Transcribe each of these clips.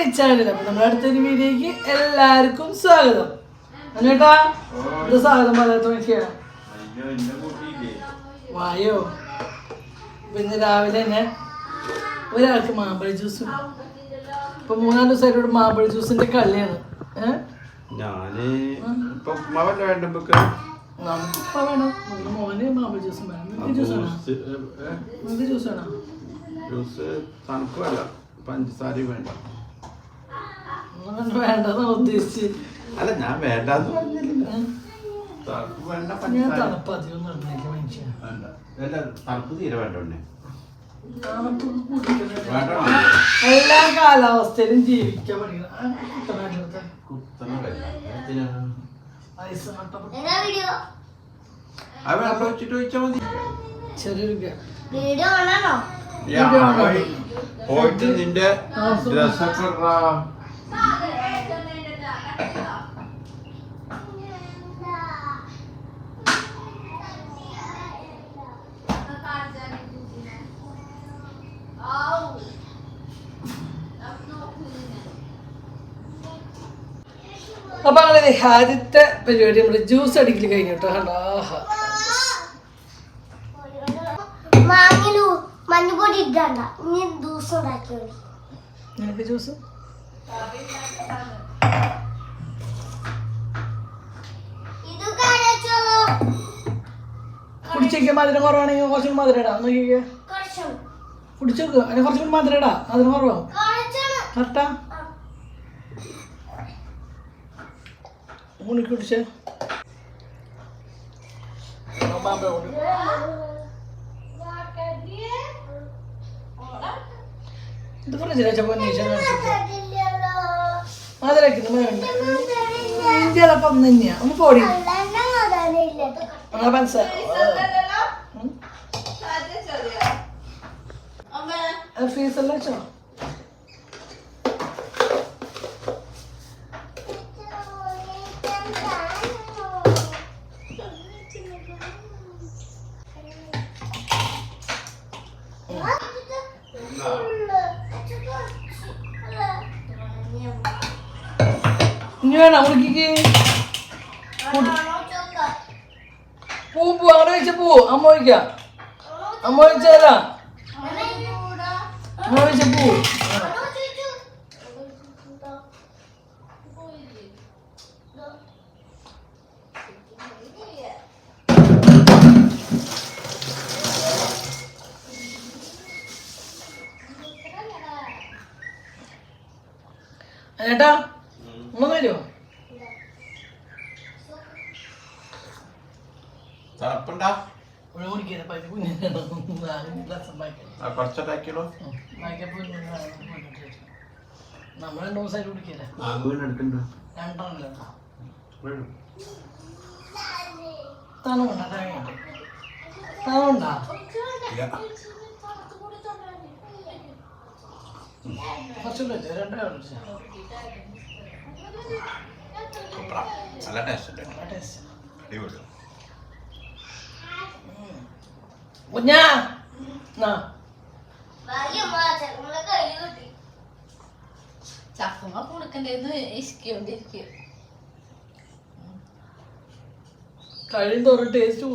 നമ്മുടെ ചാനൽ അപ്പൊ നമ്മുടെ അടുത്തൊരു വീഡിയോക്ക് എല്ലാവർക്കും സ്വാഗതം. അനേട്ടാ ഇത് സ്വാഗതം പറയാത്ത മനുഷ്യ അയ്യോ എന്നെ കൂട്ടിയില്ലേ വായോ പിന്നെ രാവിലെ തന്നെ ഒരാൾക്ക് മാമ്പഴ ജ്യൂസ് ഇപ്പൊ മൂന്നാം ദിവസമായിട്ട് മാമ്പഴ ജ്യൂസിന്റെ കളിയാണ്. ഞാൻ മോന് മാമ്പഴ ജ്യൂസ് വേണം. ജ്യൂസ് വേണം? ജ്യൂസ് വേണം? ജ്യൂസ് തണുപ്പ് വേണ്ട പഞ്ചസാരയും വേണ്ട. ഉദ്ദേശിച്ച്. അല്ല ഞാൻ വേണ്ടെന്ന് പറഞ്ഞില്ല. ഞാൻ തണുപ്പ് അധികം നിർണയിക്ക മനുഷ്യ. വേണ്ട. അല്ല തണുപ്പ് തീരെ വേണ്ട ഉണ്ണി. തണുപ്പ് കുടിക്കുന്നത് വേണ്ട എല്ലാ കാലാവസ്ഥയിലും ജീവിക്കാൻ പഠിക്കണം കുട്ടനാട്ടിലത്തെ കുത്തണ നിന്റെ എന്തിനാ? ഐസ് നട്ടപ്പെട്ട അത് വെള്ളം വെച്ചിട്ട് ഒഴിച്ചാൽ മതി ചെറിയൊരു ഗ്യാ- വീഡിയോ ഓണാണോ യാ, പോയി. പോയിട്ട് നിന്റെ ഡ്രസ്സൊക്കെ ഇടാ. അപ്പൊ അങ്ങനെ ആദ്യത്തെ പരിപാടി നമ്മൾ ജ്യൂസ് അടിക്കൽ കഴിഞ്ഞു കേട്ടോ ആഹാ. മഞ്ഞപ്പൊടി ഇടണ്ട. ഇനി നിനക്ക് ജ്യൂസ്? കുടിച്ചേക്ക് മധുരം കുറവാണെങ്കിൽ കുറച്ചും മധുരം ഇടാം. നോക്കിക്കേ. കുടിച്ചോക്ക്. അതിന് കുറച്ചും മധുരം ഇടാം. മധുരം കുറവാകും കറക്റ്റാ? ഉണിക്ക് കുടിച്ചേ? ഇത് ഫ്രിഡ്ജിൽ വെച്ചപ്പോ മധുരക്കുന്നു ഇന്ത്യയിലൊക്കെ ഒന്ന് തന്നെയാ. ഒന്ന് പോടി. ഫ്രീസറിൽ വെച്ചോ ഇനി വേണം മുറുക്കിക്ക് പൂ പൂ അങ്ങനെ വെച്ച പൂ അമ്മ വയ്ക്കാം അമ്മ വെച്ചാലാ അമ്മ വെച്ച പൂ ആ. ചേട്ടാ ഒന്ന് വരുമോ തണുപ്പുണ്ടാ ഇവിടെ കുടിക്കാൻ പൈസ കുഞ്ഞിനാണ് കുറച്ചിട്ടാക്കിയോളൂ നമ്മൾ രണ്ടു ദിവസമായിട്ട് കുടിക്കില്ല? തണുണ്ടാ തണുണ്ടാ വെച്ചോ. രണ്ടേ. നല്ല ടേസ്റ്റ് നല്ല ടേസ്റ്റ് അടിപൊളി. കുഞ്ഞാ. എന്നാ ചക്കമ്മ കൊടുക്കണ്ടേന്ന് ഇഷ്കൊണ്ടിരിക്കും കഴിയും തോറും ടേസ്റ്റ്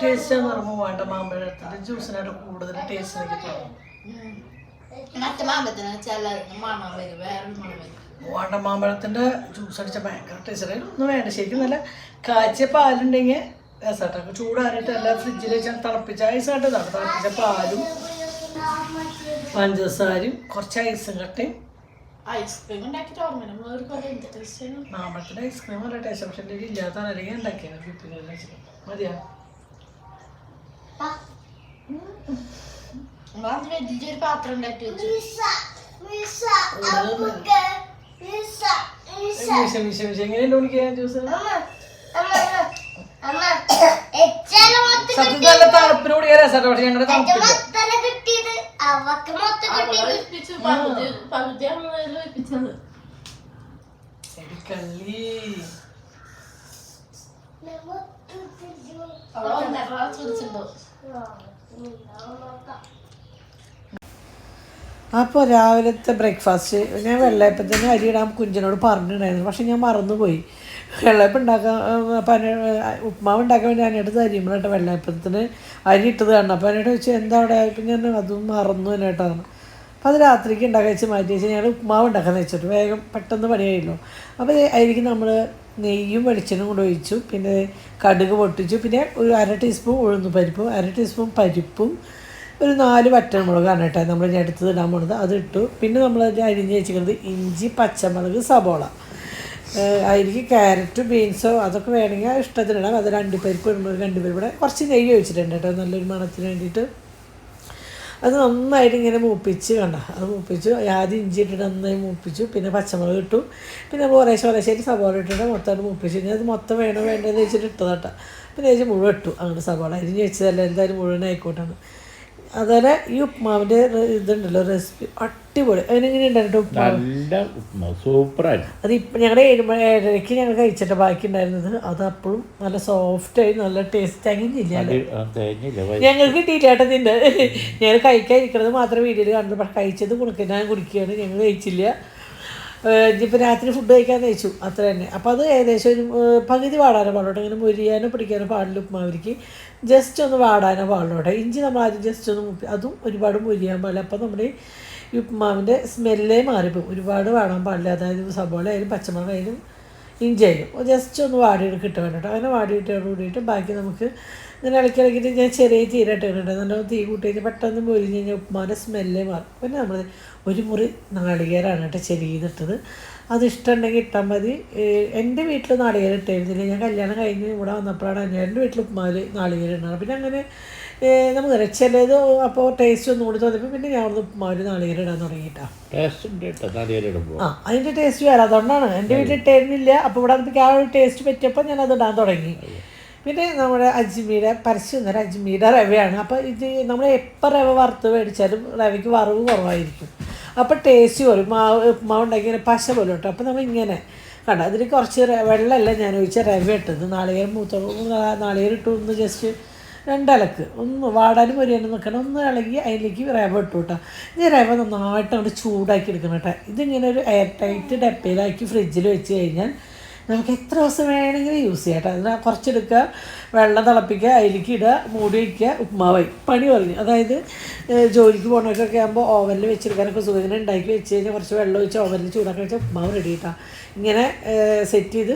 ടേസ്റ്റ് എന്ന് പറയുമ്പോൾ വേണ്ട മാമ്പഴത്തിന്റെ ജ്യൂസിനായിട്ട് കൂടുതൽ ടേസ്റ്റ് എനിക്ക് തോന്നും മറ്റേ മാമ്പത്തിന് വെച്ചാൽ മണം വരും വേറെ മണം വരും. വേണ്ട മാമ്പഴത്തിന്റെ ജ്യൂസ് അടിച്ച ഭയങ്കര ടേസ്റ്റ് ഒന്നും വേണ്ട ശരിക്കും നല്ല കാച്ചിയ പാലുണ്ടെങ്കിൽ രസമായിട്ട് ചൂടാറിയിട്ട് എല്ലാം ഫ്രിഡ്ജിൽ വെച്ചാൽ തിളപ്പിച്ച ഐസായിട്ട് ഇതാണ് തിളപ്പിച്ച പാലും പഞ്ചസാരയും കുറച്ച് ഐസും കട്ടയും മാമ്പഴത്തിന്റെ ഐസ്ക്രീം നല്ല ടേസ്റ്റ് പക്ഷെ എന്റെ ഇല്ലാത്ത അല്ലെങ്കിൽ വിപ്പിന് വെച്ചിട്ട് മതിയാ പാത്രം ഉണ്ടാക്കി വെച്ചു വിഷ വിഷ വിഷ എങ്ങനെയല്ലേ കുടിക്കുക ജ്യൂസ് സത്യത്തിൽ നല്ല തണുപ്പിന് കുടിക്കാൻ രസമായിട്ട് പക്ഷെ ഞങ്ങളുടെ തണുപ്പില്ല. കിട്ടിയത്? അവക്ക് മൊത്തം അപ്പോൾ രാവിലത്തെ ബ്രേക്ക്ഫാസ്റ്റ് ഞാൻ വെള്ളയപ്പത്തിന് അരി ഇടാൻ കുഞ്ചിനോട് പറഞ്ഞിട്ടുണ്ടായിരുന്നു. പക്ഷെ ഞാൻ മറന്നുപോയി. വെള്ളയപ്പം ഉണ്ടാക്കാൻ പന ഉപ്മാവ് ഉണ്ടാക്കാൻ വേണ്ടി അതിനടുത്ത് അരിയുമ്പോഴായിട്ട് വെള്ളയപ്പത്തിന് അരി ഇട്ടത് കാണണം അപ്പോൾ അതിനോട് ചോദിച്ചു എന്താ അവിടെ? ആയപ്പോൾ ഞാൻ അതും മറന്നു അതിനായിട്ടാണ് അപ്പോൾ അത് രാത്രിക്ക് ഉണ്ടാക്കാൻ വെച്ച് മാറ്റി വെച്ച് ഞങ്ങൾ ഉപ്മാവ് ഉണ്ടാക്കാൻ വെച്ചിട്ട്. വേഗം പെട്ടെന്ന് പണിയായല്ലോ. അപ്പോൾ അതിലേക്ക് നമ്മൾ നെയ്യും വെളിച്ചെണ്ണയും കൊണ്ട് ഒഴിച്ചു. പിന്നെ കടുക് പൊട്ടിച്ചു. പിന്നെ ഒരു അര ടീസ്പൂൺ ഉഴുന്ന് പരിപ്പും അര ടീസ്പൂൺ പരിപ്പും ഒരു നാല് വറ്റൽമുളകാണ് കേട്ടോ. നമ്മൾ ഇനി അടുത്തത് ഇടാൻ പോണത്. അത് ഇട്ടു. പിന്നെ നമ്മൾ അരിഞ്ഞ് വെച്ചിരിക്കുന്നത് ഇഞ്ചി പച്ചമുളക് സബോള. അരിക്ക് ക്യാരറ്റ് ബീൻസോ അതൊക്കെ വേണമെങ്കിൽ ഇഷ്ടത്തിനിടാം അത് രണ്ട് പേർക്ക് ഇടുമ്പോൾ രണ്ടുപേരും ഇവിടെ കുറച്ച് നെയ്യ് ഒഴിച്ചിട്ടുണ്ട് കേട്ടോ. നല്ലൊരു മണത്തിന് വേണ്ടിയിട്ട്. അത് നന്നായിട്ട് ഇങ്ങനെ മൂപ്പിച്ച് കണ്ട. അത് മൂപ്പിച്ചു. ആദ്യം ഇഞ്ചി ഇട്ടിട്ട് നന്നായി മൂപ്പിച്ചു. പിന്നെ പച്ചമുളക് ഇട്ടു. പിന്നെ കുറേശ്ശെ കുറേശ്ശേരി സബോള ഇട്ടിട്ട് മൊത്തമായിട്ട് മൂപ്പിച്ചു. കഴിഞ്ഞാൽ അത് മൊത്തം വേണോ വേണ്ടതെന്ന് വെച്ചിട്ട് ഇട്ടതാട്ടാ. പിന്നെ ചേച്ചി മുഴുവൻ ഇട്ടു. അങ്ങനെ സബോള അരിഞ്ഞ് വെച്ചതല്ല. എന്തായാലും മുഴുവൻ ആയിക്കോട്ടാണ് അതുപോലെ ഈ ഉപ്മാവിന്റെ ഇതുണ്ടല്ലോ റെസിപ്പി അടിപൊളി. അതിനെങ്ങനെ ഉണ്ടായിരുന്നു ഉപ്മാവ്. നല്ല അത് ഇപ്പം ഞങ്ങളുടെ ഏഴുമണി ഏഴരയ്ക്ക് ഞങ്ങൾ കഴിച്ചിട്ട് ബാക്കി ഉണ്ടായിരുന്നത് അത് അപ്പോഴും നല്ല സോഫ്റ്റ് ആയി നല്ല ടേസ്റ്റ് അങ്ങനെ ഞങ്ങൾക്ക് കിട്ടിയില്ലാട്ട തിന്നെ. ഞങ്ങൾ കഴിക്കാതിരിക്കുന്നത് മാത്രം വീഡിയോയിൽ കണ്ടു പക്ഷെ കഴിച്ചത് കുണുക്ക് ഞാൻ കുടിക്കുകയാണ്. ഞങ്ങൾ കഴിച്ചില്ല. ഇപ്പം രാത്രി ഫുഡ് കഴിക്കാൻ കഴിച്ചു. അത്ര തന്നെ അപ്പോൾ അത് ഏകദേശം ഒരു പകുതി പാടാനോ പാടോട്ടെ. ഇങ്ങനെ മുരിയാനോ പിടിക്കാനോ പാടില്ല ഉപ്മാവരിക്ക് ജസ്റ്റ് ഒന്ന് വാടാനോ പാടില്ലോട്ടെ ഇഞ്ചി നമ്മൾ ആദ്യം ജസ്റ്റ് ഒന്ന് മുപ്പി അതും ഒരുപാട് മുരിയാൻ പാടില്ല. അപ്പോൾ നമ്മുടെ ഈ ഉപ്പുമാവിന്റെ സ്മെല്ലേ മാറിപ്പോകും ഒരുപാട് വാടാൻ പാടില്ല. അതായത് സബോള ആയാലും പച്ചമുളക് ആയാലും ഇഞ്ചി ആയാലും. ജസ്റ്റ് ഒന്ന് വാടിയിട്ട് കിട്ടുക കേട്ടോ. അങ്ങനെ വാടിയിട്ടോട് കൂടിയിട്ട് ബാക്കി നമുക്ക് ഇങ്ങനെ ഇളക്കി ഇളക്കിയിട്ട് ഞാൻ ചെറിയ തീര ഇട്ടിട്ടുണ്ട്. നല്ല തീ കൂട്ടിയിട്ട് പെട്ടെന്ന് പൊരിഞ്ഞ് കഴിഞ്ഞാൽ ഉപ്പുമാവിന്റെ സ്മെല്ലേ മാറും. പിന്നെ നമ്മൾ ഒരു മുറി നാളികേരമാണ് കേട്ടോ ചെരിയിട്ടത് അത് ഇഷ്ടമുണ്ടെങ്കിൽ ഇട്ടാൽ മതി. എന്റെ വീട്ടിൽ നാളികേരം ഇട്ടായിരുന്നില്ല ഞാൻ കല്യാണം കഴിഞ്ഞ് ഇവിടെ വന്നപ്പോഴാണ് എന്റെ വീട്ടിൽ ഉപ്പുമാർ നാളികേരം ഉണ്ടാകും പിന്നെ അങ്ങനെ നമുക്ക് നമുക്കറിയാം ചിലത് അപ്പോൾ ടേസ്റ്റ് ഒന്നും കൂടി തോന്നിയപ്പോൾ പിന്നെ ഞാൻ അവിടുന്ന് ഉപ്മാവിൽ നാളികേരം ഇടാൻ തുടങ്ങിയിട്ടാണ് ആ അതിന്റെ ടേസ്റ്റ് വേറെ. അതുകൊണ്ടാണ് എന്റെ വീട്ടിൽ ഇട്ടായിരുന്നില്ല അപ്പോൾ ഇവിടെ എനിക്ക് ആ ഒരു ടേസ്റ്റ് പറ്റിയപ്പോൾ ഞാൻ അത് ഇടാൻ തുടങ്ങി. പിന്നെ നമ്മുടെ അജ്മീരെ പരസ്യം എന്നൊരു അജ്മീര റവയാണ്. അപ്പോൾ ഇത് നമ്മൾ എപ്പോൾ റവ വറുത്ത് മേടിച്ചാലും റവയ്ക്ക് വറവ് കുറവായിരിക്കും. അപ്പോൾ ടേസ്റ്റ് വരും മാവ് ഉപ്മാവ് ഉണ്ടാക്കി ഇങ്ങനെ പശ പോലെ കേട്ടോ. അപ്പോൾ നമ്മൾ ഇങ്ങനെ കണ്ട. അതിൽ കുറച്ച് വെള്ളമല്ല ഞാൻ ഒഴിച്ച റവ ഇട്ടത്. നാളികേരം മൂത്ത നാളികേരം ഇട്ടു ഒന്ന് ജസ്റ്റ് രണ്ടലക്ക്. ഒന്ന് വാടാനും പൊരിയാനും നിൽക്കണം ഒന്ന് ഇളകി അതിലേക്ക് റവ ഇട്ടു കേട്ടോ. ഈ റവ നന്നായിട്ട് അങ്ങോട്ട് ചൂടാക്കി എടുക്കണം കേട്ടോ. ഇതിങ്ങനെ ഒരു എയർ ടൈറ്റ് ഡപ്പയിലാക്കി ഫ്രിഡ്ജിൽ വെച്ച് കഴിഞ്ഞാൽ നമുക്ക് എത്ര ദിവസം വേണമെങ്കിലും യൂസ് ചെയ്യാം കേട്ടോ. അതിന് കുറച്ചെടുക്കുക വെള്ളം തിളപ്പിക്കുക അതിലേക്ക് ഇടുക മൂടി വയ്ക്കുക ഉപ്മാവായി പണി പറഞ്ഞു അതായത് ജോലിക്ക് പോകണമൊക്കെ ആകുമ്പോൾ ഓവനിൽ വെച്ചെടുക്കാനൊക്കെ സുഖം. ഉണ്ടാക്കി വെച്ച് കഴിഞ്ഞാൽ കുറച്ച് വെള്ളം ഒഴിച്ച് ഓവനിൽ ചൂടാക്കി വെച്ചാൽ ഉപ്മാവ് റെഡി കിട്ടാം ഇങ്ങനെ സെറ്റ് ചെയ്ത്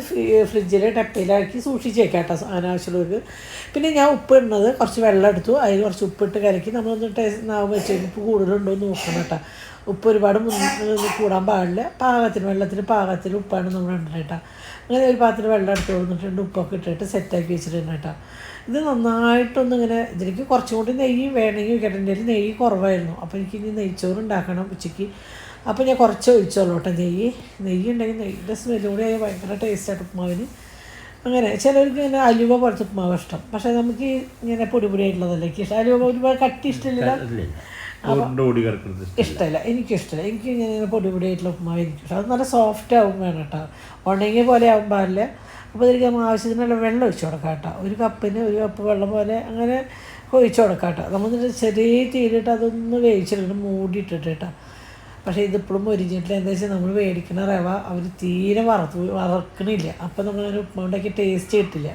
ഫ്രിഡ്ജിൽ ഡപ്പയിലാക്കി സൂക്ഷിച്ച് വെക്കാം കേട്ടോ അനാവശ്യമുള്ളവർക്ക് പിന്നെ ഞാൻ ഉപ്പ് ഇടുന്നത് കുറച്ച് വെള്ളം എടുത്തു. അതിൽ കുറച്ച് ഉപ്പിട്ട് കലക്കി നമ്മളൊന്ന് ടേസ്റ്റ് നാവ് വെച്ച് ഉപ്പ് കൂടുതലുണ്ടോ എന്ന് നോക്കണം കേട്ടോ. ഉപ്പ് ഒരുപാട് കൂടാൻ പാടില്ല. പാകത്തിന് വെള്ളത്തിന് പാകത്തിന് ഉപ്പാണ് നമ്മൾ ഇടണം കേട്ടോ. അങ്ങനെ ഒരു പാത്രത്തിൽ വെള്ളം എടുത്ത് കൊടുത്തിട്ടുണ്ട് ഉപ്പൊക്കെ ഇട്ടിട്ട് സെറ്റാക്കി വെച്ചിട്ടുണ്ട് കേട്ടോ. ഇത് നന്നായിട്ടൊന്ന് ഇങ്ങനെ ഇതിലേക്ക് കുറച്ചും കൂടി നെയ്യ് വേണമെങ്കിൽ കേട്ടെ നെയ്യ് കുറവായിരുന്നു. അപ്പോൾ എനിക്ക് ഇനി നെയ്ച്ചോറ് ഉണ്ടാക്കണം ഉച്ചയ്ക്ക്. അപ്പോൾ ഞാൻ കുറച്ച് ഒഴിച്ചോളൂ കേട്ടോ നെയ്യ്. നെയ്യ് ഉണ്ടെങ്കിൽ നെയ്യുടെ സ്മെല്ലും കൂടി ആയാൽ ഭയങ്കര ടേസ്റ്റായിട്ട് ഉപ്പുമാവിന്. അങ്ങനെ ചിലർക്ക് ഇങ്ങനെ അലുവ പോലത്തെ ഉപ്പുമാവ് ഇഷ്ടം. പക്ഷേ നമുക്ക് ഇങ്ങനെ പൊടി പൊടിയായിട്ടുള്ളതല്ലേ അലുവ ഒരുപാട് കട്ടി ഇഷ്ടമില്ല ഓടി കിടക്കുന്നത് ഇഷ്ടമില്ല എനിക്കിഷ്ടമില്ല എനിക്ക് ഇങ്ങനെ പൊടി പൊടിയായിട്ടുള്ള ഉപ്പുമാവ് എനിക്ക് അത് നല്ല സോഫ്റ്റ് ആവും വേണം കേട്ടോ. ഉണങ്ങിയ പോലെ ആവും പാടില്ല അപ്പോൾ ഇതിലേക്ക് നമ്മൾ ആവശ്യത്തിനുള്ള വെള്ളം ഒഴിച്ചു കൊടുക്കാം കേട്ടോ. ഒരു കപ്പിന് ഒരു കപ്പ് വെള്ളം പോലെ അങ്ങനെ ഒഴിച്ചു കൊടുക്കാം കേട്ടോ. നമ്മൾ ചെറിയ തീരിട്ട് അതൊന്ന് വേവിച്ചിട്ട് മൂടിയിട്ടിട്ട് കേട്ടോ. പക്ഷേ ഇതിപ്പോഴും ഒരിഞ്ഞിട്ടില്ല എന്താ വെച്ചാൽ നമ്മൾ മേടിക്കുന്ന റവ അവർ തീരെ വറുത്ത് വറക്കണില്ല. അപ്പോൾ നമ്മളതിന് ഉപ്പുണ്ടാക്കി ടേസ്റ്റ് കിട്ടില്ല.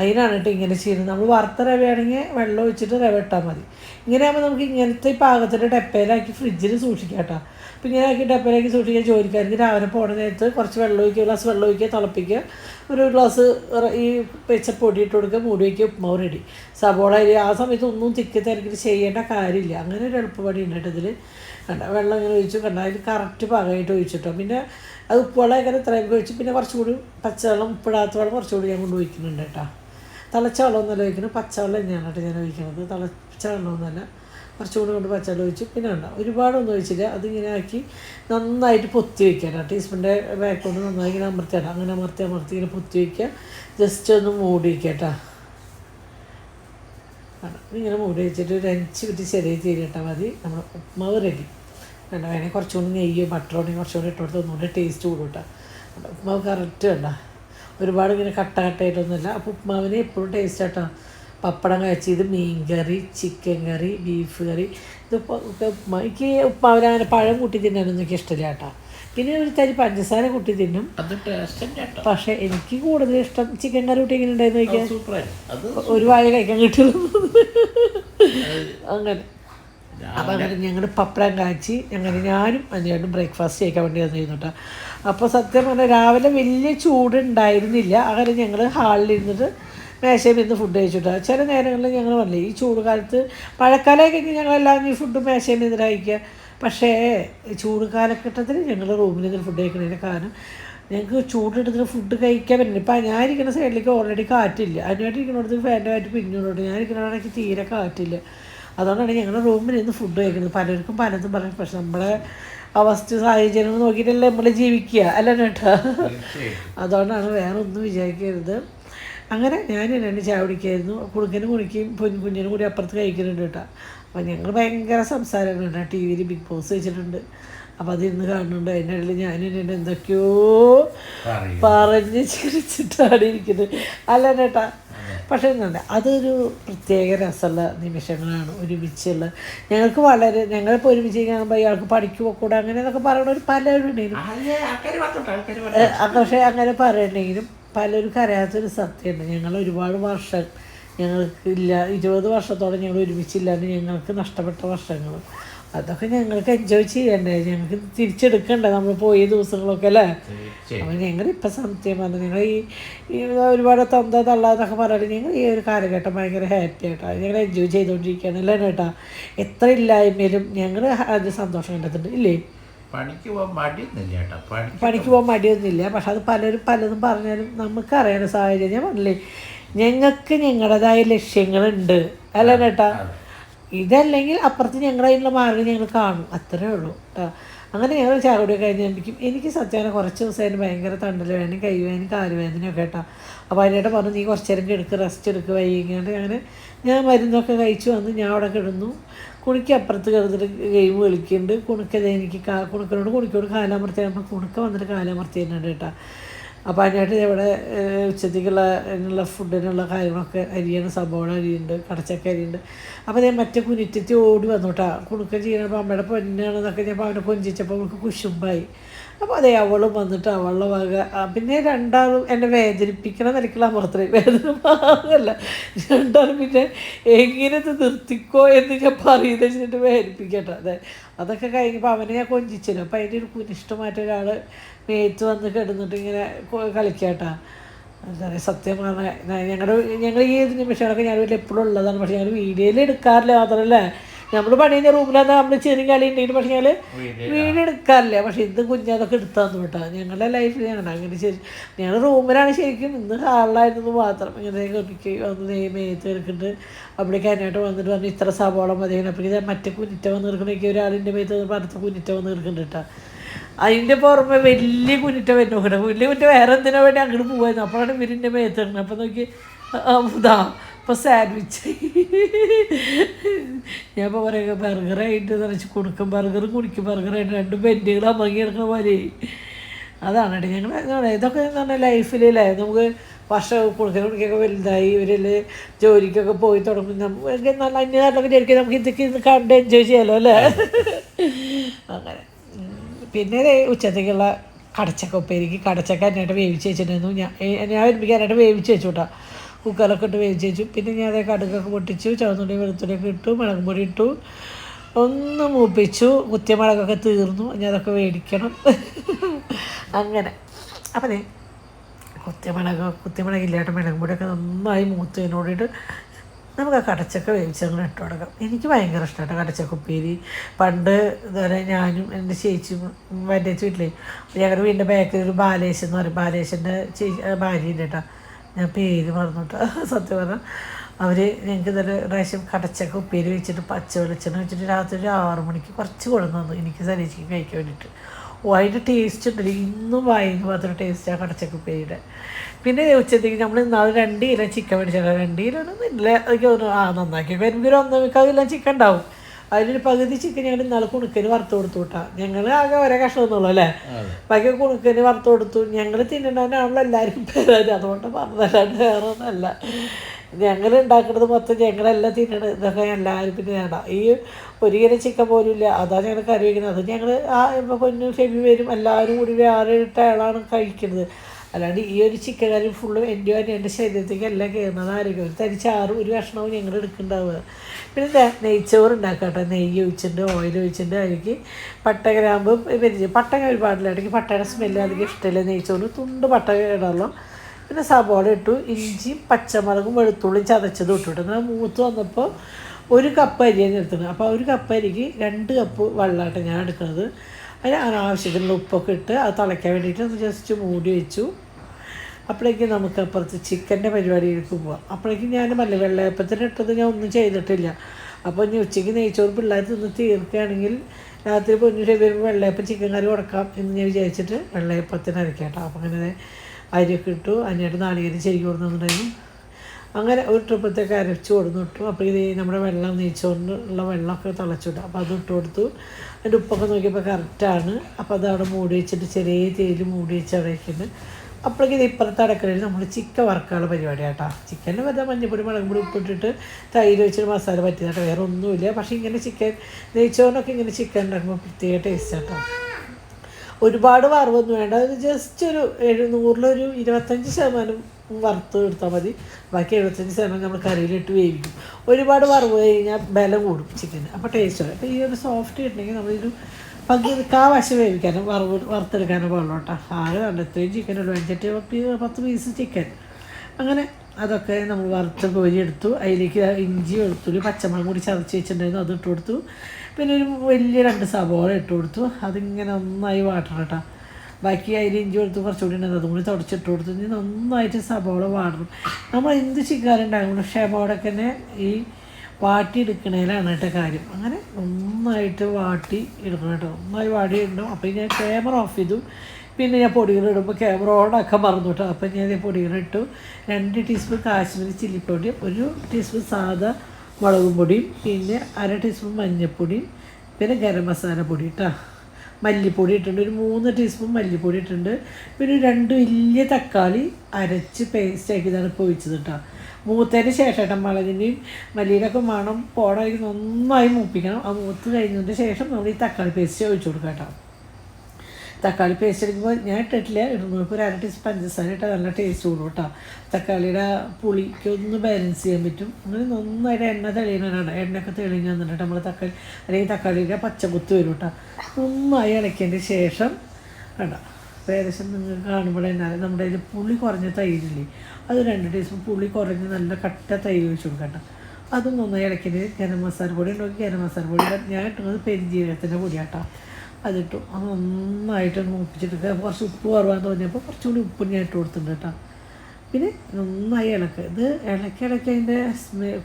അതിനാണ് കേട്ടോ ഇങ്ങനെ ചെയ്യുന്നത്. നമ്മൾ വറുത്ത റവയാണെങ്കിൽ വെള്ളം ഒഴിച്ചിട്ട് റവ ഇട്ടാൽ മതി. ഇങ്ങനെ ആകുമ്പോൾ നമുക്ക് ഇങ്ങനത്തെ പാകത്തിന്റെ ഡപ്പയിലാക്കി ഫ്രിഡ്ജിൽ സൂക്ഷിക്കാം കേട്ടോ. അപ്പോൾ ഇങ്ങനെ ആക്കി ഡപ്പയിലാക്കി സൂക്ഷിക്കാൻ ജോലിക്കാർക്ക് രാവിലെ പോണ നേരത്ത് കുറച്ച് വെള്ളം ഒഴിക്കുക ഗ്ലാസ് വെള്ളം ഒഴിക്കുക തിളപ്പിക്കുക. ഒരു ഗ്ലാസ് ഈ വെച്ച പൊടി ഇട്ട് കൊടുക്കുക മൂടി വയ്ക്കുക ഉപ്മാവ് റെഡി സബോള അരി ആ സമയത്ത് ഒന്നും തിക്കി ചെയ്യേണ്ട കാര്യമില്ല. അങ്ങനെ ഒരു എളുപ്പപടി ഉണ്ട് ഇതിൽ. കണ്ട വെള്ളം ഇങ്ങനെ ഒഴിച്ചു. കണ്ട അതിൽ കറക്റ്റ് പാകമായിട്ട് ഒഴിച്ചിട്ടോ. പിന്നെ അത് ഉപ്പുവെള്ളം ഇങ്ങനെ ഇത്രയൊക്കെ ഒഴിച്ച് പിന്നെ കുറച്ചുകൂടി പച്ചവെള്ളം ഉപ്പിടാത്ത വെള്ളം കുറച്ചുകൂടി ഞാൻ കൊണ്ട് ഒഴിക്കുന്നുണ്ട് കേട്ടോ. തിളച്ച വെള്ളമൊന്നുമല്ല ഒഴിക്കുന്നത് പച്ചവെള്ളം തന്നെയാണ് കേട്ടോ ഞാൻ ഒഴിക്കുന്നത് തിളച്ച വെള്ളമൊന്നുമല്ല കുറച്ചുകൂടി കൊണ്ട് പച്ചവെള്ളം ഒഴിച്ചു പിന്നെ വേണ്ട. ഒരുപാടൊന്നും ഒഴിച്ചില്ല. അതിങ്ങനെ ആക്കി നന്നായിട്ട് പൊത്തി വയ്ക്കുക ടീസ്പൂണിന്റെ ബാക്ക് കൊണ്ട് നന്നായി ഇങ്ങനെ അമർത്തി അമർത്തിയിടാം അങ്ങനെ അമർത്തി അമർത്തി ഇങ്ങനെ പൊത്തി വയ്ക്കുക. ജസ്റ്റ് ഒന്ന് മൂടി വയ്ക്കുക കേട്ടോ. ഇങ്ങനെ മൂടി വെച്ചിട്ട് ഒരു അഞ്ച് മിനിറ്റ് ചെറിയ തീരിട്ടാൽ മതി. നമ്മൾ ഉപ്മാവ് റെഡി വേണ്ട. വേണേൽ കുറച്ചുകൂടി നെയ്യോ ബട്ടറോ ഉണ്ടെങ്കിൽ കുറച്ചുകൂടി ഇട്ട് കൊടുത്ത് ഒന്നുകൂടി ടേസ്റ്റ് കൂടും കേട്ടോ. ഉപ്മാവ് കറക്റ്റ് വേണ്ട. ഒരുപാട് ഇങ്ങനെ കട്ട കട്ടയായിട്ടൊന്നുമില്ല. അപ്പോൾ ഉപ്മാവിന് എപ്പോഴും ടേസ്റ്റ് ആട്ടോ. പപ്പടം കഴിച്ചത് മീൻ കറി ചിക്കൻ കറി ബീഫ് കറി. ഇത് ഉപ്പുമാവ് എനിക്ക് ഉപ്മാവിന് അങ്ങനെ പഴം കൂട്ടി തിന്നാനൊന്നും എനിക്ക് ഇഷ്ടമില്ല കേട്ടോ. പിന്നെ ഒരു തരി പഞ്ചസാര കൂട്ടി തിന്നും. പക്ഷേ എനിക്ക് കൂടുതൽ ഇഷ്ടം ചിക്കൻ കറി കൂട്ടി എങ്ങനെ ഉണ്ടായിരുന്നു കഴിക്കാൻ ഒരു വായ കഴിക്കാൻ കിട്ടുന്നു അങ്ങനെ. അപ്പം അങ്ങനെ ഞങ്ങൾ പപ്പടം കാച്ചി അങ്ങനെ ഞാനും അഞ്ചായിട്ടും ബ്രേക്ക്ഫാസ്റ്റ് കഴിക്കാൻ വേണ്ടി വന്നിരുന്നു കേട്ടോ. അപ്പോൾ സത്യം പറഞ്ഞാൽ രാവിലെ വലിയ ചൂടുണ്ടായിരുന്നില്ല. അങ്ങനെ ഞങ്ങൾ ഹാളിലിരുന്നിട്ട് മേശയിൽ ഇരുന്ന് ഫുഡ് കഴിച്ചിട്ടാണ് ചില നേരങ്ങളിൽ ഞങ്ങൾ പറഞ്ഞില്ലേ ഈ ചൂട് കാലത്ത് മഴക്കാലമൊക്കെ ഞങ്ങളെല്ലാം ഈ ഫുഡ് മേശയിൽ നിന്ന് കഴിക്കുക. പക്ഷേ ചൂട് കാലഘട്ടത്തിൽ ഞങ്ങൾ റൂമിൽ നിന്ന് ഫുഡ് കഴിക്കുന്നതിന് കാരണം ഞങ്ങൾക്ക് ചൂടെടുത്തിട്ട് ഫുഡ് കഴിക്കാൻ പറ്റില്ല. ഇപ്പം ഞാനിരിക്കുന്ന സൈഡിലേക്ക് ഓൾറെഡി കാറ്റില്ല. അതിനായിട്ട് ഇരിക്കുന്നിടത്ത് ഫാന്റെ കാറ്റ് പിന്നോട്ട് ഞാൻ ഇരിക്കുന്ന എനിക്ക് തീരെ കാറ്റില്ല. അതുകൊണ്ടാണ് ഞങ്ങളുടെ റൂമിൽ നിന്ന് ഫുഡ് കഴിക്കുന്നത് പലർക്കും പലതും പറയും പക്ഷെ നമ്മുടെ അവസ്ഥ സാഹചര്യങ്ങൾ നോക്കിയിട്ടല്ലേ നമ്മൾ ജീവിക്കുക. അല്ല കേട്ടോ അതുകൊണ്ടാണ് വേറെ ഒന്നും വിചാരിക്കരുത്. അങ്ങനെ ഞാൻ രണ്ട് ചായ കുടിക്കായിരുന്നു. കുടുക്കനും കുടിക്കുകയും കുഞ്ഞു കുഞ്ഞിനും കൂടി അപ്പുറത്ത് കഴിക്കുന്നുണ്ട് കേട്ടോ. അപ്പോൾ ഞങ്ങൾ ഭയങ്കര സംസാരമാണ് കേട്ടോ. ടി വിയിൽ ബിഗ് ബോസ് വെച്ചിട്ടുണ്ട്. അപ്പോൾ അതിരുന്ന് കാണുന്നുണ്ട്. അതിന്റെ ഇടയിൽ ഞാൻ എന്റെ എന്തൊക്കെയോ പറഞ്ഞ് ചിരിച്ചിട്ടാണ് ഇരിക്കുന്നത്. അല്ല ചേട്ടാ പക്ഷേ എന്താണ് അതൊരു പ്രത്യേക രസമുള്ള നിമിഷങ്ങളാണ് ഒരുമിച്ചുള്ള. ഞങ്ങൾക്ക് വളരെ ഞങ്ങളിപ്പോൾ ഒരുമിച്ച് കാണുമ്പോൾ ഇയാൾക്ക് പഠിക്കുമ്പോൾ കൂടെ അങ്ങനെ എന്നൊക്കെ പറയുന്ന ഒരു പലരുണ്ടെങ്കിലും പക്ഷേ അങ്ങനെ പറയണെങ്കിലും പലരും കരയാത്തൊരു സത്യമുണ്ട്. ഞങ്ങൾ ഒരുപാട് വർഷം ഞങ്ങൾക്ക് ഇല്ല ഇരുപത് വർഷത്തോളം ഞങ്ങൾ ഒരുമിച്ചില്ലാതെ ഞങ്ങൾക്ക് നഷ്ടപ്പെട്ട വർഷങ്ങൾ. അതൊക്കെ ഞങ്ങൾക്ക് എൻജോയ് ചെയ്യണ്ടേ. ഞങ്ങൾക്ക് തിരിച്ചെടുക്കണ്ടേ നമ്മൾ പോയ ദിവസങ്ങളൊക്കെ അല്ലേ? അപ്പം ഞങ്ങൾ ഇപ്പം സത്യം വന്നു. ഞങ്ങൾ ഈ ഈ ഒരുപാട് തൊന്ത തള്ളാന്നൊക്കെ പറഞ്ഞിട്ട് ഞങ്ങൾ ഈ ഒരു കാലഘട്ടം ഭയങ്കര ഹാപ്പി ആയിട്ടാണ് ഞങ്ങൾ എൻജോയ് ചെയ്തുകൊണ്ടിരിക്കുകയാണ് അല്ലേ കേട്ടാ എത്ര ഇല്ലായ്മയിലും ഞങ്ങൾ അത് സന്തോഷം കണ്ടെത്തുന്നുണ്ട്. ഇല്ലേ? പണിക്ക് പോകാൻ മടിയൊന്നുമില്ല കേട്ടോ പണിക്ക് പണിക്ക് പോകാൻ മടിയൊന്നുമില്ല. പക്ഷെ അത് പലരും പലതും പറഞ്ഞാലും നമുക്ക് അറിയണ സാഹചര്യം ഞാൻ പറഞ്ഞില്ലേ ഞങ്ങൾക്ക് ഞങ്ങളുടേതായ ലക്ഷ്യങ്ങളുണ്ട്. അല്ലേ കേട്ടാ ഇതല്ലെങ്കിൽ അപ്പുറത്ത് ഞങ്ങളുടെ അതിനുള്ള മാർഗം ഞങ്ങൾ കാണും. അത്രേ ഉള്ളൂ. കേട്ടോ അങ്ങനെ ഞങ്ങൾ ചാകുടി കഴിഞ്ഞായിരിക്കും എനിക്ക് സത്യം കുറച്ച് ദിവസമായിട്ട് ഭയങ്കര തണ്ടൽ വേദന കൈ വേദന കാൽ വേദനയൊക്കെ കേട്ടോ അപ്പോൾ അതിനായിട്ട് പറഞ്ഞു നീ കുറച്ച് നേരം എടുക്ക് റെസ്റ്റ് എടുക്കുക വൈകിങ്ങാണ്ട്. അങ്ങനെ ഞാൻ മരുന്നൊക്കെ കഴിച്ചു വന്ന് ഞാൻ അവിടെ കിടന്നു. കുണിക്ക് അപ്പുറത്ത് കിടന്നിട്ട് ഗെയിം കളിക്കുന്നുണ്ട്. കുണുക്കത് എനിക്ക് കാ കുണുക്കനോട് കുണിക്കോട് കാലാമർത്തി കുണുക്ക വന്നിട്ട് കാലാമർത്തി തന്നെയുണ്ട് കേട്ടോ. അപ്പോൾ അതിനായിട്ട് ഇവിടെ ഉച്ചത്തേക്കുള്ള അതിനുള്ള ഫുഡിനുള്ള കാര്യങ്ങളൊക്കെ അരിയാണ് സബോള അരിയുണ്ട് കടച്ചക്ക അരിയുണ്ട്. അപ്പോൾ ഞാൻ മറ്റേ കുനിറ്റത്തി ഓടി വന്നു കേട്ടോ കുണുക്കം ചെയ്യണപ്പോൾ അമ്മയുടെ പൊന്നാണെന്നൊക്കെ ഞാൻ അവനെ കൊഞ്ചിച്ചപ്പോൾ അവൾക്ക് കുശുമ്പായി. അപ്പോൾ അതേ അവളും വന്നിട്ട് അവളുടെ വക പിന്നെ രണ്ടാളും എന്നെ വേദനിപ്പിക്കണ നിലയ്ക്കുള്ള മാത്രമേ വേദന മാത്രമല്ല രണ്ടാളും പിന്നെ എങ്ങനെ ഇത് നിർത്തിക്കോ എന്ന് ഞാൻ പറയുന്നത് വെച്ചിട്ട് വേദനിപ്പിക്കട്ടെ. അതെ അതൊക്കെ കഴിഞ്ഞപ്പോൾ അവനെ ഞാൻ കൊഞ്ചിച്ചല്ലോ. അപ്പോൾ അതിന്റെ ഒരു കുനിഷ്ടമായിട്ട് ഒരാൾ മേത്ത് വന്ന് കിടന്നിട്ട് ഇങ്ങനെ കളിക്കാട്ടാ. എന്താ പറയുക സത്യം പറഞ്ഞാൽ ഞങ്ങളുടെ ഞങ്ങൾ ഈ നിമിഷങ്ങളൊക്കെ ഞാൻ വീട്ടിൽ എപ്പോഴും ഉള്ളതാണ്. പക്ഷേ ഞങ്ങൾ വീഡിയോയിൽ എടുക്കാറില്ല മാത്രമല്ല നമ്മൾ പണി കഴിഞ്ഞ റൂമിലാണ് നമ്മൾ ചെറിയ കളി ഉണ്ടെങ്കിൽ പക്ഷേ ഞങ്ങൾ വീഡിയോ എടുക്കാറില്ല. പക്ഷേ ഇത് കുഞ്ഞതൊക്കെ എടുത്താന്ന് കേട്ടോ. ഞങ്ങളുടെ ലൈഫിൽ ഞങ്ങൾ അങ്ങനെ ശരി ഞങ്ങൾ റൂമിലാണ് ശരിക്കും ഇന്ന് ഹാളിലായിരുന്നു മാത്രം. ഇങ്ങനെ കുട്ടിക്ക് വന്ന് മേത്ത് എടുക്കുന്നുണ്ട് അവിടേക്ക് അതിനായിട്ട് വന്നിട്ട് പറഞ്ഞു ഇത്ര സവോളം മതി. അപ്പോൾ ഇത് മറ്റേ കുഞ്ഞിറ്റ വന്ന് എടുക്കണമെങ്കിൽ ഒരാളിന്റെ മേത്ത് പറഞ്ഞ കുഞ്ഞിറ്റ വന്ന് നിൽക്കുന്നുണ്ട് കേട്ടോ. അതിന്റെ പുറമെ വലിയ കുനിറ്റ വരുന്ന നോക്കട്ടെ വലിയ കുനിറ്റ വേറെ എന്തിനാ വേണ്ടി അങ്ങോട്ട് പോകുമായിരുന്നു അപ്പോഴാണ് ഇവരിന്റെ മേത്ത് അപ്പം നോക്കി ഇതാ ഇപ്പോൾ സാൻഡ്വിച്ച് ഞാൻ ഇപ്പോൾ പറയുക ബർഗറായിട്ട് നിറച്ച് കൊടുക്കും ബർഗറും കുടിക്കും ബർഗറായിട്ട് രണ്ട് ബെൻഡുകൾ അമ്മങ്ങി എടുക്കുന്ന പോലെ അതാണ് കേട്ടോ. ഞങ്ങൾ എന്താണ് ഇതൊക്കെ എന്ന് പറഞ്ഞാൽ ലൈഫിലല്ലേ നമുക്ക് വർഷം കുടുക്കൽ കുടിക്കൊക്കെ വലുതായി ഇവരിൽ ജോലിക്കൊക്കെ പോയി തുടങ്ങും. നമുക്ക് നല്ല അന്യനാട്ടിലൊക്കെ ജോലിക്ക് നമുക്ക് ഇതൊക്കെ ഇത് കണ്ട് എൻജോയ് ചെയ്യാമല്ലോ അല്ലേ? അങ്ങനെ. പിന്നെ ഉച്ചത്തേക്കുള്ള കടച്ചക്ക ഉപ്പേരിക്ക് കടച്ചക്ക എന്നായിട്ട് വേവിച്ച് വെച്ചിട്ടുണ്ടായിരുന്നു. ഞാൻ ഞാൻ ഒരുമിക്കാനായിട്ട് വേവിച്ച് വെച്ചു കേട്ടോ കുക്കറൊക്കെ ഇട്ട് വേവിച്ച് വെച്ചു. പിന്നെ ഞാൻ അതേ കടുകൊക്കെ പൊട്ടിച്ചു ചുവന്നുള്ളി വെളുത്തുള്ളിയൊക്കെ ഇട്ടു മുളക് പൊടി ഇട്ടു. ഒന്ന് മൂപ്പിച്ചു കുത്തിയമുളകൊക്കെ തീർന്നു. ഞാൻ അതൊക്കെ മേടിക്കണം അങ്ങനെ. അപ്പം ദേ കുത്തിമുളക് കുത്തിമുളക് ഇല്ലാത്ത മുളക് പൊടിയൊക്കെ നന്നായി മൂത്തതിനോടിയിട്ട് നമുക്ക് ആ കടച്ചക്ക വേവിച്ച് അങ്ങനെ ഇട്ട് കൊടുക്കാം. എനിക്ക് ഭയങ്കര ഇഷ്ടമാണ് കടച്ചക്ക ഉപ്പേരി. പണ്ട് ഇതുവരെ ഞാനും എന്റെ ചേച്ചിയും എന്റെ വീട്ടിലേ ഞങ്ങളുടെ വീടിന്റെ ബാക്കിൽ ഒരു ബാലേശൻ എന്ന് പറയും. ബാലേശന്റെ ചേച്ചി ഭാര്യയുണ്ട് കേട്ടോ. ഞാൻ പേര് കേട്ടോ സത്യം പറഞ്ഞാൽ അവർ ഞങ്ങൾക്ക് ഇതൊരു പ്രാവശ്യം കടച്ചക്ക ഉപ്പേരി വെച്ചിട്ട് പച്ച വെളിച്ചെണ്ണ വെച്ചിട്ട് രാത്രി ഒരു ആറു മണിക്ക് കുറച്ച് കൊണ്ടു തന്നു. എനിക്ക് സനീച്ചിക്ക് കഴിക്കാൻ വേണ്ടിയിട്ട്. ഓ അതിന്റെ ടേസ്റ്റ് ഉണ്ടല്ലോ. ഇന്നും വായിന്ന് മാത്രം ടേസ്റ്റ് ആ കടച്ചക്ക ഉപ്പേരിയുടെ. പിന്നെ ഉച്ചത്തേക്ക് നമ്മൾ ഇന്നാൾ രണ്ട് കിലോ ചിക്കൻ മേടിച്ചാൽ രണ്ട് കിലോ ഒന്നും ഇല്ല. എനിക്ക് തോന്നുന്നു ആ നന്നാക്കി. വരുമ്പോൾ ഒരു അതെല്ലാം കിലോ ചിക്കൻ ഉണ്ടാവും. അതിലൊരു പകുതി ചിക്കൻ ഞങ്ങൾ ഇന്നാൾ കുണുക്കന് വറുത്ത് കൊടുത്തു വിട്ടാ ഞങ്ങൾ ആകെ ഒരേ കഷ്ണം എന്നുള്ളൂ അല്ലേ ബാക്കി കുണുക്കന് വറുത്ത് കൊടുത്തു. ഞങ്ങൾ തിന്നണവനാണല്ലോ എല്ലാവരും പേരാത് അതുകൊണ്ട് പറഞ്ഞതല്ലാണ്ട് വേറെ ഒന്നല്ല ഞങ്ങൾ ഉണ്ടാക്കുന്നത് മൊത്തം ഞങ്ങളെല്ലാം തിന്നണ ഇതൊക്കെ എല്ലാവരും പിന്നെ വേണ്ട. ഈ ഒരു കിലോ ചിക്കൻ പോലും ഇല്ല. അതാണ് ഞങ്ങൾ കറി വയ്ക്കുന്നത് അത് ഞങ്ങൾ ആ ഇപ്പോൾ പൊന്നു ഫെമി വരും. എല്ലാവരും കൂടി വേറെ ഇട്ടയാളാണ് കഴിക്കുന്നത് അല്ലാണ്ട് ഈ ഒരു ചിക്കൻ കറി ഫുള്ളും എന്റെ എന്റെ ശരീരത്തേക്ക് എല്ലാം കയറുന്നത് ആരോഗ്യം. ഒരു ഒരു കഷ്ണവും ഞങ്ങൾ എടുക്കുന്നുണ്ടാവുക. പിന്നെ നെയ്ച്ചോറ് ഉണ്ടാക്കട്ടെ. നെയ്യ് ഒഴിച്ചിട്ടുണ്ട് ഓയിൽ ഒഴിച്ചിട്ടുണ്ട് അതിലേക്ക് പട്ട ഗ്രാമ്പും പരിചയ പട്ട ഒരുപാടില്ല ഇടയ്ക്ക് പട്ടയുടെ സ്മെല്ല് അധികം ഇഷ്ടമില്ല? നെയ്ച്ചോറ് തുണ്ട് പട്ട ഇടാമല്ലോ പിന്നെ സബോള ഇട്ടു ഇഞ്ചിയും പച്ചമുളകും വെളുത്തുള്ളിയും ചതച്ചതും ഇട്ടു കേട്ടോ. എന്നാൽ മൂത്ത് വന്നപ്പോൾ ഒരു കപ്പ് അരിയാണ് എടുത്തത്. അപ്പോൾ ഒരു കപ്പ് അരിക്ക് രണ്ട് കപ്പ് വെള്ളമായിട്ട് ഞാൻ എടുക്കുന്നത്. അതിന് ആവശ്യത്തിനുള്ള ഉപ്പൊക്കെ ഇട്ട് അത് തിളയ്ക്കാൻ വേണ്ടിയിട്ട് അത് ജസ്റ്റ് മൂടി വെച്ചു. അപ്പോഴേക്കും നമുക്ക് അപ്പുറത്ത് ചിക്കന്റെ പരിപാടിയിലേക്ക് പോവാം. അപ്പോഴേക്കും ഞാൻ മല്ല വെള്ളയപ്പത്തിന് ഇട്ടത് ഞാൻ ഒന്നും ചെയ്തിട്ടില്ല. അപ്പോൾ ഇനി ഉച്ചയ്ക്ക് നെയ്ച്ചോറ് പിള്ളേർ തിന്ന് തീർക്കുകയാണെങ്കിൽ രാത്രി പൊന്നു വരുമ്പോൾ വെള്ളയപ്പം ചിക്കൻ കറി കൊടുക്കാം എന്ന് ഞാൻ വിചാരിച്ചിട്ട് വെള്ളയപ്പത്തിന് അരക്കാം കേട്ടോ. അപ്പോൾ അങ്ങനെ അരിയൊക്കെ ഇട്ടു. അതിനായിട്ട് നാളികേരി ശരിക്കും അങ്ങനെ ഒരു ട്രിപ്പത്തേക്ക് അരച്ച് കൊടുത്തു ഇട്ടു. അപ്പോൾ ഇത് നമ്മുടെ വെള്ളം നീച്ചുകൊണ്ടുള്ള വെള്ളമൊക്കെ തിളച്ചിട്ടു. അപ്പോൾ അത് ഇട്ട് കൊടുത്തു. അതിന്റെ ഉപ്പൊക്കെ നോക്കിയപ്പോൾ കറക്റ്റാണ് അപ്പോൾ അത് അവിടെ മൂടി വെച്ചിട്ട് ചെറിയ തേയിൽ മൂടി വെച്ച് അവിടെ വയ്ക്കുന്നത് അപ്പോഴേക്കും ഇത് ഇപ്പുറത്തെ അടക്കളയിൽ നമ്മൾ ചിക്കൻ വറക്കാനുള്ള പരിപാടി കേട്ടോ ചിക്കനിൽ വെറുതെ മഞ്ഞപ്പൊടി മുളകുപൊടി ഉപ്പിട്ടിട്ട് തൈര് വെച്ചിട്ട് മസാല പറ്റിയതാട്ടോ. വേറെ ഒന്നുമില്ല. പക്ഷേ ഇങ്ങനെ ചിക്കൻ നെയ്ച്ചോറിനൊക്കെ ഇങ്ങനെ ചിക്കൻ ഉണ്ടാക്കുമ്പോൾ പ്രത്യേക ടേസ്റ്റ് കേട്ടോ ഒരുപാട് വറവൊന്നും വേണ്ട. അത് ജസ്റ്റ് ഒരു എഴുന്നൂറിലൊരു ഇരുപത്തഞ്ച് ശതമാനം വറുത്ത് എടുത്താൽ മതി. ബാക്കി എഴുപത്തഞ്ച് ശതമാനം നമ്മൾ കറിയിലിട്ട് വേവിക്കും. ഒരുപാട് വറവ് കഴിഞ്ഞാൽ ബലം കൂടും ചിക്കന് അപ്പോൾ ടേസ്റ്റ് വരും അപ്പോൾ ഈ ഒരു സോഫ്റ്റ് കിട്ടണമെങ്കിൽ നമ്മളൊരു പകുതി കാ വശം വേവിക്കാനും വറവ് വറുത്തെടുക്കാനും പാടുള്ളൂ കേട്ടോ. ആകെ കണ്ട്? ഇത്രയും ചിക്കനുള്ളൂ അഞ്ചെട്ട് പത്ത് പത്ത് പീസ് ചിക്കൻ അങ്ങനെ അതൊക്കെ നമ്മൾ വറുത്ത് കോരി എടുത്തു. അതിലേക്ക് ഇഞ്ചി വെളുത്തുള്ളി പച്ചമുളക് കൂടി ചതച്ച് വെച്ചിട്ടുണ്ടായിരുന്നു. അത് ഇട്ട് കൊടുത്തു. പിന്നെ ഒരു വലിയ രണ്ട് സബോള ഇട്ട് കൊടുത്തു. അതിങ്ങനെ നന്നായി വാട്ടണം കേട്ടോ. ബാക്കി അതിൽ ഇഞ്ചി കൊടുത്ത് കുറച്ചുകൂടി കൂടി അതും കൂടി തുടച്ചിട്ട് കൊടുത്തു ഇനി നന്നായിട്ട് സബോള വാടണം. നമ്മൾ എന്ത് ചിക്കാറുണ്ടാകും ഷബോളൊക്കെ തന്നെ ഈ വാട്ടി എടുക്കണേലാണ് കേട്ടോ കാര്യം. അങ്ങനെ നന്നായിട്ട് വാട്ടി എടുക്കണം കേട്ടോ. നന്നായി വാടി ഇടണം. അപ്പോൾ ഞാൻ ക്യാമറ ഓഫ് ചെയ്തു. പിന്നെ ഞാൻ പൊടികൾ ഇടുമ്പോൾ ക്യാമറ ഓണാക്കാൻ മറന്നു കേട്ടോ. അപ്പോൾ ഞാൻ പൊടികൾ ഇട്ടു. രണ്ട് ടീസ്പൂൺ കാശ്മീരി ചില്ലി പൊടിയും ഒരു ടീസ്പൂൺ സാദാ മുളകും പൊടിയും പിന്നെ അര ടീസ്പൂൺ മഞ്ഞൾപ്പൊടിയും പിന്നെ ഗരം മസാല പൊടി കേട്ടോ മല്ലിപ്പൊടി ഇട്ടിട്ടുണ്ട്. ഒരു മൂന്ന് ടീസ്പൂൺ മല്ലിപ്പൊടി ഇട്ടിട്ടുണ്ട്. പിന്നെ രണ്ട് വലിയ തക്കാളി അരച്ച് പേസ്റ്റ് ആക്കിയതാണ് ഇപ്പോൾ ഒഴിച്ചത് കേട്ടോ മൂത്തതിന് ശേഷം കേട്ടോ മുളകിന്റെയും മല്ലിയുടെയൊക്കെ മണം പോടായി നന്നായി മൂപ്പിക്കണം. ആ മൂത്ത് കഴിഞ്ഞതിന്റെ ശേഷം നമ്മൾ ഈ തക്കാളി പേസ്റ്റ് ഒഴിച്ചു കൊടുക്കാം കേട്ടോ തക്കാളി പേസ്റ്റ് എടുക്കുമ്പോൾ ഞാൻ ഇട്ടിട്ടില്ല. ഇടുമ്പോൾ ഒരു അര ടീസ്പൂൺ പഞ്ചസാര ഇട്ടാൽ നല്ല ടേസ്റ്റ് കൂടും കേട്ടോ. തക്കാളിയുടെ പുളിക്ക് ഒന്ന് ബാലൻസ് ചെയ്യാൻ പറ്റും. അങ്ങനെ നന്നായിട്ട് എണ്ണ തെളിയണതാണ് എണ്ണയൊക്കെ തെളിഞ്ഞ് വന്നിട്ട് നമ്മൾ തക്കാളി അല്ലെങ്കിൽ തക്കാളിയുടെ പച്ചകുത്ത് വരും കേട്ടോ. നന്നായി ഇളക്കിയതിന്റെ ശേഷം വേണ്ട ഏകദേശം നിങ്ങൾ കാണുമ്പോൾ തന്നെ നമ്മുടെ അതിൽ പുളി കുറഞ്ഞ തൈരില്ലേ? അത് രണ്ട് ടീസ്പൂൺ പുളി കുറഞ്ഞ് നല്ല കട്ട തൈര് വെച്ച് കൊടുക്കണ്ട അതും നന്നായി ഇളക്കിയത് ഗരം മസാല പൊടി ഉണ്ടാക്കി ഗരം മസാല പൊടി ഞാൻ ഇട്ടുന്നത് പെരിഞ്ജീരകത്തിന്റെ പൊടിയാട്ടോ അതിട്ടു. അത് നന്നായിട്ട് മൂപ്പിച്ചെടുക്കുക കുറച്ച് ഉപ്പ് കുറവാന്ന് തോന്നിയപ്പോൾ കുറച്ചുകൂടി ഉപ്പ് ഞാൻ ഇട്ട് കൊടുത്തിട്ടുണ്ട് കേട്ടോ. പിന്നെ നന്നായി ഇളക്ക്. ഇത് ഇളക്കി ഇളക്കി അതിന്റെ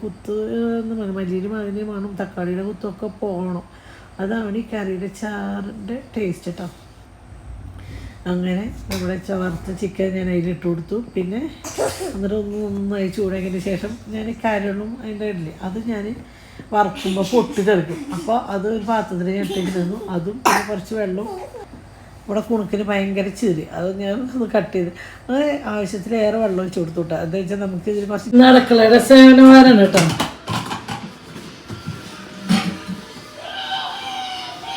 കുത്ത് എന്ന് പറയും മല്ലിയുടെ മകന് മണം തക്കാളിയുടെ കുത്തൊക്കെ പോകണം. അതാണ് ഈ കറിയുടെ ചാറിന്റെ ടേസ്റ്റ് കേട്ടോ അങ്ങനെ നമ്മുടെ ചവർത്ത ചിക്കൻ ഞാൻ അതിലിട്ട് കൊടുത്തു. പിന്നെ എന്നിട്ട് ഒന്ന് നന്നായി ചൂടാക്കിയതിന് ശേഷം ഞാൻ കരളും അതിന്റെ ഇല്ലേ അത് ഞാൻ വറുക്കുമ്പോൾ പൊട്ടി തെറിക്കും അപ്പോൾ അത് ഒരു പാത്രത്തിൽ തന്നു അതും പിന്നെ കുറച്ച് വെള്ളവും ഇവിടെ കുണുക്കിന് ഭയങ്കര ചീറി അത് ഞാൻ അത് കട്ട് ചെയ്ത്. അങ്ങനെ ആവശ്യത്തിലേറെ വെള്ളം ഒഴിച്ചു കൊടുത്തു കേട്ടോ. എന്താ വെച്ചാൽ നമുക്ക് ഇതിൽ കുറച്ച് നടക്കളയുടെ സേവനമാരാണ് കേട്ടോ.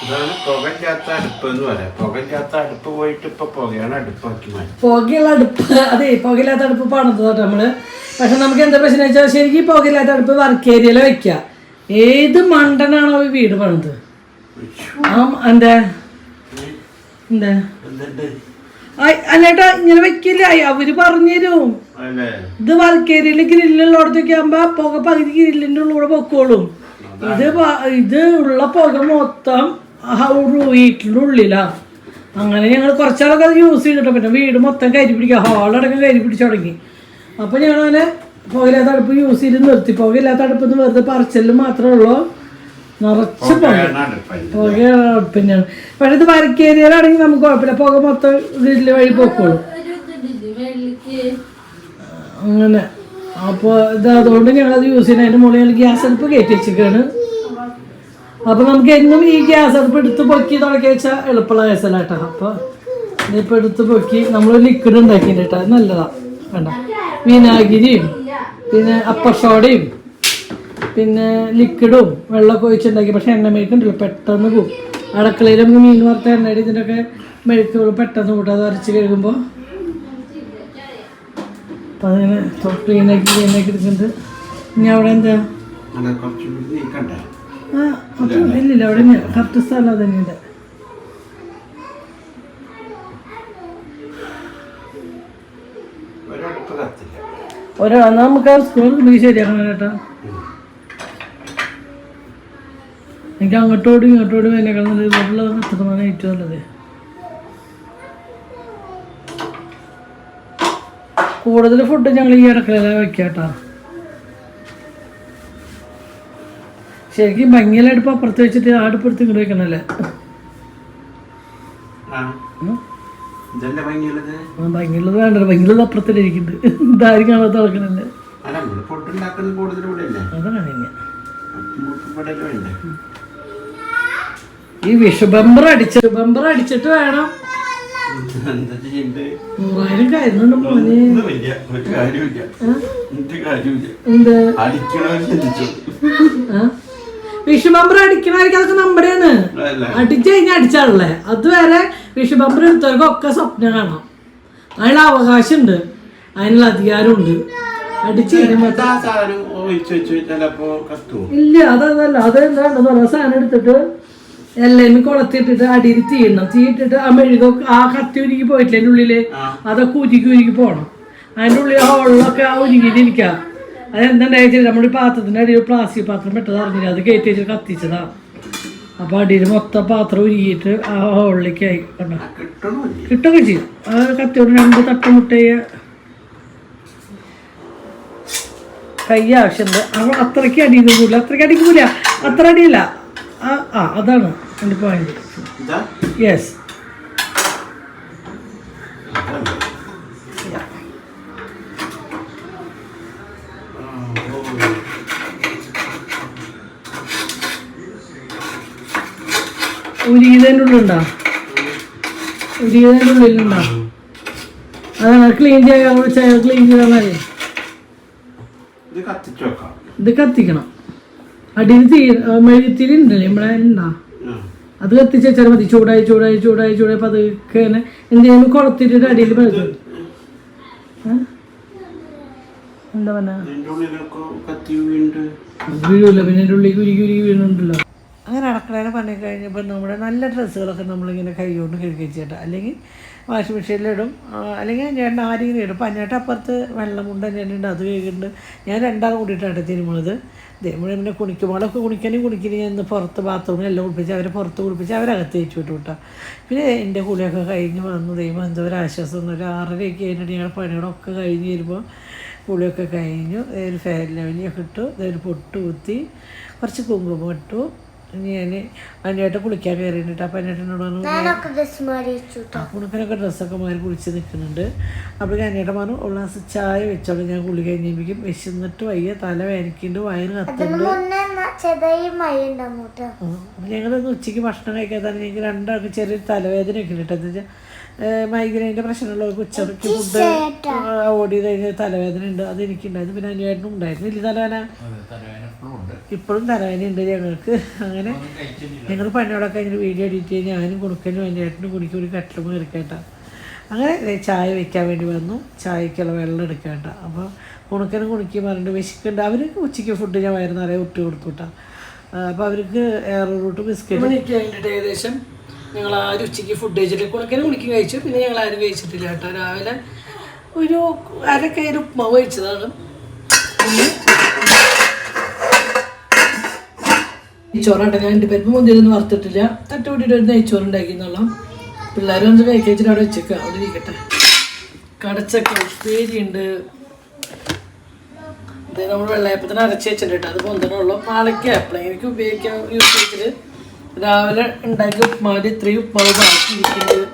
ഇതാണ് പുകയില്ലാത്ത അടുപ്പ് എന്ന് പറയാം. പുകയില്ലാത്ത അടുപ്പ് പോയിട്ട് ഇപ്പൊ പുകയാണ് അടുപ്പാക്കി മാറ്റി. പുകയുള്ള അടുപ്പ്. അതെ പുകയില്ലാത്ത അടുപ്പ് പണിത് കേട്ടോ നമ്മൾ. പക്ഷെ നമുക്ക് എന്താ പ്രശ്നം വെച്ചാൽ ശരിക്കും പുകയില്ലാത്ത അടുപ്പ് വർക്ക് ഏരിയയിൽ വെക്കാം. ഏത് മണ്ടനാണോ ഈ വീട് പണിത്? ആ എന്താ? എന്താ? അല്ലേട്ടാ ഇങ്ങനെ വെക്കില്ല? അവർ പറഞ്ഞുതരും ഇത് വർക്ക് ഗ്രില്ലുള്ള ഗ്രില്ലുള്ളടത്തൊക്കെ ആകുമ്പോ പുക പകുതി ഗ്രില്ലിന്റെ ഉള്ളൂടെ പൊക്കോളും. ഇത് ഇത് ഉള്ള പുക മൊത്തം വീട്ടിന്റെ ഉള്ളിലാ. അങ്ങനെ ഞങ്ങൾ കുറച്ചാളൊക്കെ അത് യൂസ് ചെയ്തിട്ട് പിന്നെ വീട് മൊത്തം കരി പിടിക്കുക ഹാളടക്കം കരി പിടിച്ചു തുടങ്ങി. അപ്പോൾ ഞങ്ങൾ അങ്ങനെ പുകയില്ലാത്ത അടുപ്പ് യൂസ് ചെയ്ത് നിർത്തി. പുകയില്ലാത്ത അടുപ്പ് എന്ന് വെറുതെ പറച്ചലിൽ മാത്രമേ ഉള്ളൂ. നിറച്ച് പുക. പുക പക്ഷെ ഇത് വരക്കേരിയാണെങ്കിൽ നമുക്ക് കുഴപ്പമില്ല. പുക മൊത്തം ഗ്രില്ല് വഴി പൊക്കോളും. അങ്ങനെ. അപ്പോൾ ഇത് അതുകൊണ്ട് ഞങ്ങളത് യൂസ് ചെയ്യുന്ന അതിന്റെ മുകളിൽ ഗ്യാസ് അടുപ്പ് കയറ്റി വെച്ചിരിക്കുകയാണ്. അപ്പൊ നമുക്ക് എന്നും ഈ ഗ്യാസ് അടുപ്പ് എടുത്ത് പൊക്കി തുടക്കി വെച്ചാൽ എളുപ്പമുള്ള കേസല്ല കേട്ടോ അപ്പൊ ഇതിപ്പോ എടുത്ത് പൊക്കി നമ്മൾ ലിക്വിഡ് ഉണ്ടാക്കിയിട്ട് കേട്ടോ അത് നല്ലതാ. വേണ്ട വിനാഗിരിയും. പിന്നെ അപ്പർ സോഡയും പിന്നെ ലിക്വിഡും വെള്ളമൊക്കെ ഒഴിച്ചുണ്ടാക്കി. പക്ഷെ എണ്ണ മെഴുക്കുണ്ടല്ലോ പെട്ടെന്ന് പോകും അടക്കളയിൽ നമുക്ക് മീൻ വറുത്ത എണ്ണയുടെ ഇതിന്റെയൊക്കെ മെഴുക്കുകൾ പെട്ടെന്ന് കൂട്ടും. അത് അരച്ച് കഴുകുമ്പോൾ അപ്പം അതിങ്ങനെ ക്ലീനാക്കി ക്ലീനാക്കി എടുക്കുന്നുണ്ട് ഇനി അവിടെ എന്താ? ആ അത് ഇല്ലില്ല അവിടെ കറക്റ്റ് സ്ഥലം തന്നെയുണ്ട് ഒരടുപ്പ് കത്തില്ല. ഒരാ നമുക്ക് ആ സ്കൂൾ നീ ശരിയാക്കണം കേട്ടോ. എനിക്ക് അങ്ങോട്ടോടും ഇങ്ങോട്ടോടും എന്നെക്കാൾ നല്ലത് വീട്ടിലുള്ള കത്തുന്നതാണ് ഏറ്റവും നല്ലത്. കൂടുതൽ ഫുഡ് ഞങ്ങൾ ഈ അടുക്കളയിലാണ് വെക്കാട്ടാ കേട്ടോ. ശരിക്കും ഭംഗിയിലടുപ്പ് അപ്പുറത്ത് വെച്ചിട്ട് ആടുപ്പുറത്ത് അടുപ്പെടുത്ത് ഇങ്ങോട്ട് വെക്കണല്ലേ? ഭംഗിയുള്ളത്? വേണ്ട ഭംഗിയുള്ളത് അപ്പുറത്തിലിരിക്കുന്നുണ്ട് ഇതാരും കാണാത്ത നടക്കണല്ലേ ഈ വിഷബമ്പർ അടിച്ച ബമ്പർ അടിച്ചിട്ട് വേണം. മൂവായിരം കരുന്നുണ്ട് മോനെ. എന്ത്? അടിക്കണവർ ബമ്പർ അടിക്കണവർക്ക് അതൊക്കെ നമ്മുടെയാണ് അടിച്ചു കഴിഞ്ഞാൽ അടിച്ചാണല്ലേ അതുവരെ എടുത്തവർക്ക് ഒക്കെ സ്വപ്നം കാണാം. അതിനുള്ള അവകാശമുണ്ട്. അതിനുള്ള അധികാരമുണ്ട്. അടിച്ചു ഒഴിച്ച് വെച്ച് ഇല്ല അതല്ല അത് എന്താണെന്ന് പറയാ സാധനം എടുത്തിട്ട് എല്ലാം കുളത്തിട്ടിട്ട് അടിയിൽ തീയിടണം തീയിട്ടിട്ട് ആ മെഴുകൊക്കെ ആ കത്തി ഉരുകി പോയിട്ടില്ല അതിന്റെ ഉള്ളിൽ? അതൊക്കെ ഉരുകി ഉരുകി പോകണം അതിന്റെ ഉള്ളിൽ ഹോളിലൊക്കെ ആ ഉരുകിയിലിരിക്കുക അതെന്താ നമ്മുടെ പാത്രത്തിന്റെ അടിയിൽ പ്ലാസ്റ്റിക് പാത്രം പെട്ടത് അറിഞ്ഞില്ല. അത് കയറ്റി വെച്ചിട്ട് കത്തിച്ചതാ. അപ്പോൾ അടിയിൽ മൊത്തം പാത്രം ഉരുകിയിട്ട് ആ ഹോളിലേക്ക് ആയി. കണ്ടോ കിട്ടുകയും ചെയ്യും ആ കത്തിയോട് രണ്ട് തട്ടുമുട്ടയെ കൈ ആവശ്യമുണ്ട്. അവ അത്രയ്ക്ക് അടിക്കൂല അത്രയ്ക്ക് അടിക്കൂല അത്ര അടിയില്ല. ആ ആ അതാണ് എന്റെ പോയിന്റ് യെസ് അതല്ലേ ആ, ഓ. ഉള്ളിലുണ്ടോ? അതാണ് ക്ലീൻ ചെയ്യാൻ വിളിച്ചാൽ ക്ലീൻ ചെയ്താൽ മതി. ഇത് കത്തിച്ച് വെക്കാം. ഇത് കത്തിക്കണം. അടിയിൽ തീ മെഴുകുത്തിരി ഉണ്ടല്ലേ ഉണ്ടാ. അത് കത്തിച്ച് വെച്ചാൽ മതി. ചൂടായി ചൂടായി ചൂടായി ചൂടായി പതുക്കെ ഇങ്ങനെ എന്തെങ്കിലും കൊളത്തിട്ട് അടിയിൽ മെഴുകും എന്താ പറഞ്ഞ? വീഴൂല. പിന്നെ ഉള്ളിൽ ഉരുകി ഉരുകി വീണുണ്ടല്ലോ. അങ്ങനെ അടക്കളയിൽ പണി കഴിഞ്ഞപ്പോൾ നമ്മുടെ നല്ല ഡ്രസ്സുകളൊക്കെ നമ്മളിങ്ങനെ കൈകൊണ്ട് കഴുകുകയും ചെയ്യട്ടെ. അല്ലെങ്കിൽ വാഷിംഗ് മെഷീനിലിടും അല്ലെങ്കിൽ ചേട്ടൻ ആരെങ്കിലും ഇടും. പഞ്ഞേട്ട അപ്പുറത്ത് വെള്ളമുണ്ട് ഉണ്ട് അത് കഴിക്കുന്നുണ്ട് ഞാൻ രണ്ടാളും കൂടിയിട്ടാണ് തിരുമുള്ളത് ഇതേപോലെ പിന്നെ കുണിക്കുമ്പോഴൊക്കെ കുണിക്കാനും കുണിക്കലും ഞാൻ ഇന്ന് പുറത്ത് ബാത്റൂമിൽ എല്ലാം കുളിപ്പിച്ച് അവരെ പുറത്ത് കുളിപ്പിച്ച് അവരകത്ത് വെച്ച് വിട്ടു കേട്ടോ. പിന്നെ എന്റെ കുളിയൊക്കെ കഴിഞ്ഞ് വന്നു. ദൈവം എന്തോ ഒരു ആശ്വാസം ഒരു ആറരയൊക്കെ കഴിഞ്ഞിട്ട് ഞങ്ങളുടെ പണികളൊക്കെ കഴിഞ്ഞ് വരുമ്പോൾ കുളിയൊക്കെ കഴിഞ്ഞു. ഇതൊരു ഫാൻ ലെവലിയൊക്കെ ഇട്ടു. ഇതൊരു പൊട്ട് കുത്തി കുറച്ച് കുങ്കുമം ഇട്ടു. ഞാൻ കുളിക്കാൻ കയറിയിട്ട് അപ്പം അനിയേട്ടനോട് പറഞ്ഞു കുണുക്കനൊക്കെ ഡ്രസ്സൊക്കെ മാറി കുളിച്ച് നിൽക്കുന്നുണ്ട്. അപ്പോൾ അനിയേട്ടൻ പറഞ്ഞു ഗ്ലാസ് ചായ വെച്ചോളൂ ഞാൻ കുളി കഴിഞ്ഞിരിക്കും. വിശന്നിട്ട് വയ്യ തല വേനിക്കുന്നുണ്ട് വയറ് കത്തുന്നുണ്ട്. ഞങ്ങളൊന്ന് ഉച്ചയ്ക്ക് ഭക്ഷണം കഴിക്കാതെ ഞങ്ങൾക്ക് രണ്ടാൾക്ക് ചെറിയൊരു തലവേദനയൊക്കെ ഉണ്ട് കേട്ടോ എന്താ വെച്ചാൽ മൈഗ്രൈന്റെ പ്രശ്നമുള്ള ഉച്ചയ്ക്ക് ഫുഡ് ഓടി കഴിഞ്ഞ തലവേദന ഉണ്ട്. അത് എനിക്കുണ്ടായിരുന്നു. പിന്നെ അനിയേട്ടനും ഉണ്ടായിരുന്നു. ഇല്ല തലവേദന ഇപ്പോഴും തലവേദന ഉണ്ട് ഞങ്ങൾക്ക്. അങ്ങനെ ഞങ്ങൾ പണിയോടൊക്കെ കഴിഞ്ഞ് വീഡിയോ എഡിറ്റ് ചെയ്ത് ഞാനും കുടുക്കനും അനിയേട്ടനും കുടിക്കും. ഒരു കട്ടിലും കയറിക്കേട്ട അങ്ങനെ ചായ വെക്കാൻ വേണ്ടി വന്നു. ചായക്കുള്ള വെള്ളം എടുക്കേണ്ട അപ്പോൾ കുണുക്കനും കുണിക്കും പറഞ്ഞിട്ട് വിശക്കുണ്ട് അവർക്ക് ഉച്ചയ്ക്ക് ഫുഡ് ഞാൻ വയറ് നിറയെ ഇട്ട് കൊടുത്തു കേട്ടോ. അപ്പോൾ അവർക്ക് എയർ റൂട്ട് ബിസ്ക്കറ്റ് ഏകദേശം ഞങ്ങൾ ആരും ഉച്ചയ്ക്ക് ഫുഡ് കഴിച്ചിട്ട് കുണക്കനും കുണിക്കും കഴിച്ചു. പിന്നെ ഞങ്ങൾ ആരും കഴിച്ചിട്ടില്ല കേട്ടോ. രാവിലെ ഒരു അരക്കയർ ഉപ്മാവ് കഴിച്ചതാണ്. നെയ്ച്ചോറാട്ടെ. ഞാൻ എന്റെ പെരുമ്പ് മുന്തിരിയൊന്നും വറുത്തിട്ടില്ല. തട്ടുകൂട്ടിയിട്ട് ഒരു നെയ്ച്ചോറ് ഉണ്ടാക്കിയെന്നുള്ള പിള്ളേർ വന്ന് കഴിച്ചിട്ട് അവിടെ വെച്ചേക്കുക അവിടെ ഇരിക്കട്ടെ. കടച്ചക്ക ഉപ്പേരിയുണ്ട്. ഇത് നമ്മൾ വെള്ളയപ്പത്തിന് അരച്ച് വെച്ചിട്ടുണ്ട് കേട്ടോ. അത് പൊന്തണുള്ളൂ പാളയ്ക്ക് എപ്പോഴെങ്കിലും എനിക്ക് ഉപയോഗിക്കാൻ യൂസ് ചെയ്തിട്ട് രാവിലെ ഉണ്ടാക്കിയ ഉപ്പുമാര് ഇത്രയും ഉപ്പുമാവ് ബാക്കി ഇരിക്കുന്നുണ്ട്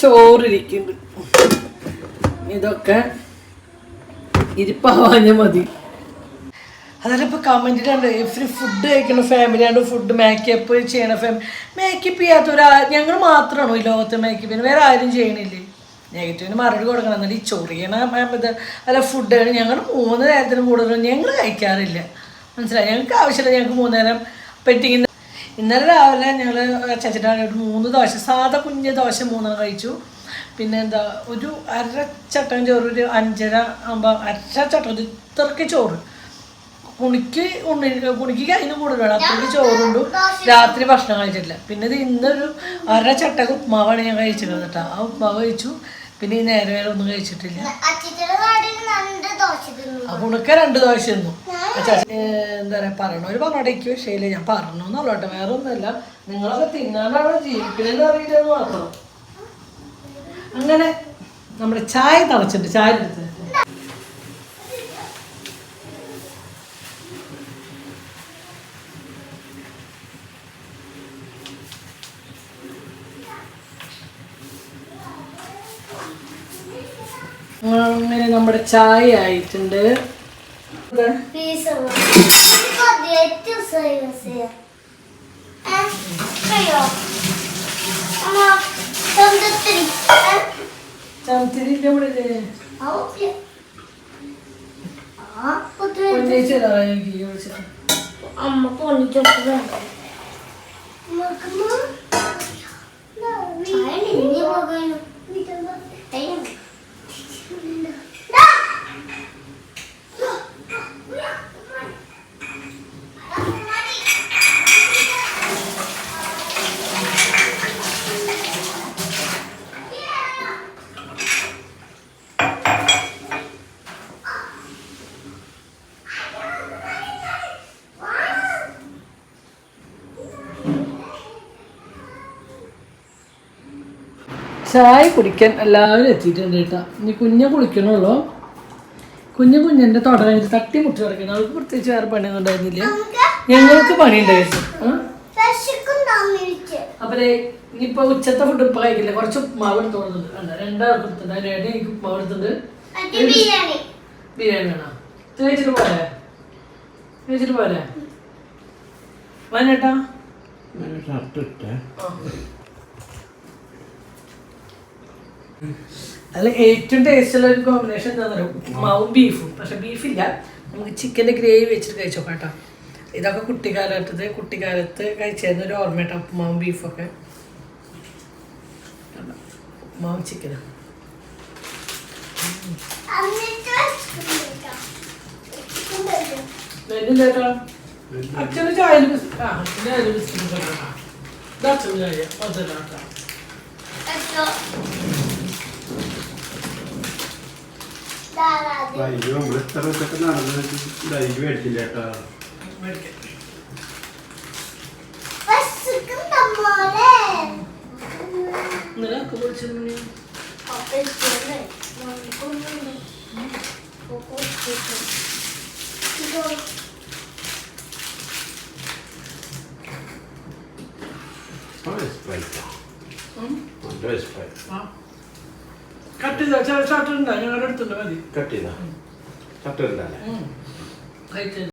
ചോറിരിക്കുന്നുണ്ട്. ഇതൊക്കെ ഇരിപ്പാവാഞ്ഞ മതി. അതായത് ഇപ്പോൾ കമന്റിലുണ്ട് എഫ്രി ഫുഡ് കഴിക്കുന്ന ഫാമിലിയാണ് ഫുഡ് മേക്കപ്പ് ചെയ്യണ ഫാമിലി മേക്കപ്പ് ചെയ്യാത്ത ഒരാ ഞങ്ങൾ മാത്രമാണോ ഈ ലോകത്ത് മേക്കപ്പിന് വേറെ ആരും ചെയ്യണില്ലേ? നെഗറ്റീവിന് മറുപടി കൊടുക്കണം. എന്നാൽ ഈ ചൊറിയണ ഇത് അല്ല ഫുഡ് ഞങ്ങൾ മൂന്ന് നേരത്തിന് കൂടുതലും ഞങ്ങൾ കഴിക്കാറില്ല. മനസ്സിലായി? ഞങ്ങൾക്ക് ആവശ്യമില്ല ഞങ്ങൾക്ക് മൂന്ന് നേരം പെറ്റിങ് ഇന്നലെ രാവിലെ ഞങ്ങൾ ചേച്ചിട്ടാണ് മൂന്ന് ദോശ സാധാ കുഞ്ഞ് ദോശ മൂന്നെണ്ണം കഴിച്ചു. പിന്നെ എന്താ ഒരു അര ചട്ടം ചോറ് ഒരു അഞ്ചര ആകുമ്പോൾ അര ചട്ടം ഒരു ഇത്രയ്ക്ക് ചോറ്. കുണിക്ക് ഉണ്ണി കുണിക്ക് അതിന് കൂടുതലാണ് അത്രയ്ക്ക് ചോറുണ്ടു. രാത്രി ഭക്ഷണം കഴിച്ചിട്ടില്ല. പിന്നെ ഇത് ഇന്നൊരു അര ചട്ടക്ക് ഉപ്മാവാണ് ഞാൻ കഴിച്ചിരുന്നത് കേട്ടോ ആ ഉപ്മാവ് കഴിച്ചു. പിന്നെ ഈ നേരെ വേറെ ഒന്നും കഴിച്ചിട്ടില്ല. അപ്പൊ ഉണക്ക രണ്ട് ദോശ ഒന്നു എന്താ പറയാ ഒരു പറഞ്ഞോടേക്ക് പക്ഷേ ഞാൻ പറഞ്ഞു എന്നല്ലോട്ടെ വേറെ ഒന്നുമല്ല നിങ്ങളൊക്കെ തിന്നാണ്ടാണ് ജീവിക്കണെന്ന് അറിയില്ലെന്ന് മാത്രം. അങ്ങനെ നമ്മുടെ ചായ തളച്ചിട്ടുണ്ട് ചായ എടുത്ത്. അങ്ങനെ നമ്മുടെ ചായ ആയിട്ടുണ്ട്. അമ്മ? പൊന്നേച്ചി എനിക്ക് ഈ വിളിച്ചത്. അമ്മ പൊന്നിച്ചൊക്കെ ചായ കുടിക്കാൻ എല്ലാവരും എത്തിയിട്ടുണ്ട് കേട്ടോ. ഇനി കുഞ്ഞെ കുളിക്കണുള്ളൂ. കുഞ്ഞു കുഞ്ഞിന്റെ തൊട തട്ടി മുട്ടി കിടക്കണം അവൾക്ക് പ്രത്യേകിച്ച് വേറെ പണിയൊന്നും ഉണ്ടായിരുന്നില്ല. ഞങ്ങൾക്ക് പണി ഉണ്ടായിരുന്നു ആ? അപ്പൊ ദേ ഇനിയിപ്പോ ഉച്ചത്തെ ഫുഡ് ഇപ്പൊ കഴിക്കില്ല. കുറച്ച് ഉപ്മാവ് എടുത്തോളുന്നുണ്ട് കണ്ടോ? രണ്ടാൾക്ക് എടുത്തിട്ടുണ്ട്. എനിക്ക് ഉപ്മാവ് എടുത്തിട്ടുണ്ട്. ബിരിയാണി. ബിരിയാണി വേണോ? ഇത് കഴിച്ചിട്ട് പോരെ? കഴിച്ചിട്ട് പോരെ? വനേട്ടാ ഷർട്ട് ഇട്ടേ. അല്ല ഏറ്റവും ടേസ്റ്റുള്ള ഒരു കോമ്പിനേഷൻ എന്താ പറയുക ഉപ്മാവും ബീഫും പക്ഷെ ബീഫില്ല നമുക്ക് ചിക്കന്റെ ഗ്രേവി വെച്ചിട്ട് കഴിച്ചോ കേട്ടോ. ഇതൊക്കെ കുട്ടിക്കാലത്ത് കുട്ടിക്കാലത്ത് കഴിച്ചിരുന്ന ഒരു ഓർമ്മ കേട്ടോ ഉപ്മാവും ബീഫൊക്കെ കണ്ടോ? ഉപ്മാവും ചിക്കനും അച്ഛന് ചായ ആ അച്ഛന് ചായ ബിസ്ക്കറ്റ് ഇത് അച്ഛന് ചായ. അതല്ല അയ്യോ നമ്മൾ ഇത്ര ദിവസമൊക്കെ നടന്നിട്ട് ഡൈവ് മേടിച്ചില്ല കേട്ടോ. മേടിക്കാം ഇന്നലെ ഒക്കെ വിളിച്ചിരുന്നു നല്ല വിശപ്പായിട്ടോ. നല്ല വിശപ്പായി കട്ട് ചെയ്ത ഷർട്ട് ഉണ്ടോ ഞങ്ങളുടെ അടുത്തുണ്ട് മതി കട്ട് ചെയ്താ ഷർട്ട് ഇടണ്ടല്ലേ കഴിച്ചു